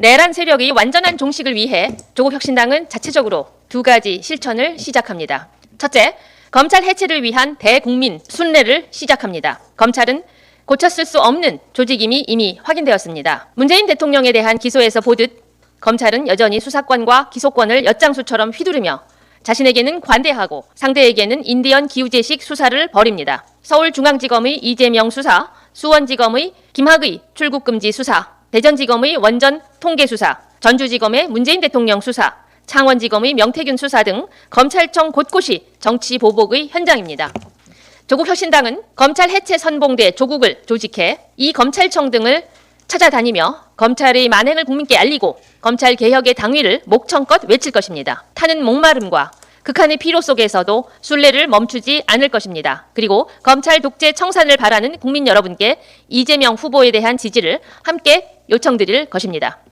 내란 세력의 완전한 종식을 위해 조국 혁신당은 자체적으로 두 가지 실천을 시작합니다. 첫째, 검찰 해체를 위한 대국민 순례를 시작합니다. 검찰은 고쳤을 수 없는 조직임이 이미 확인되었습니다. 문재인 대통령에 대한 기소에서 보듯 검찰은 여전히 수사권과 기소권을 엿장수처럼 휘두르며 자신에게는 관대하고 상대에게는 인디언 기우제식 수사를 벌입니다. 서울중앙지검의 이재명 수사, 수원지검의 김학의 출국금지 수사, 대전지검의 원전 통계 수사, 전주지검의 문재인 대통령 수사, 창원지검의 명태균 수사 등 검찰청 곳곳이 정치 보복의 현장입니다. 조국 혁신당은 검찰 해체 선봉대 조국을 조직해 이 검찰청 등을 찾아다니며 검찰의 만행을 국민께 알리고 검찰 개혁의 당위를 목청껏 외칠 것입니다. 타는 목마름과 극한의 피로 속에서도 순례를 멈추지 않을 것입니다. 그리고 검찰 독재 청산을 바라는 국민 여러분께 이재명 후보에 대한 지지를 함께 요청드릴 것입니다.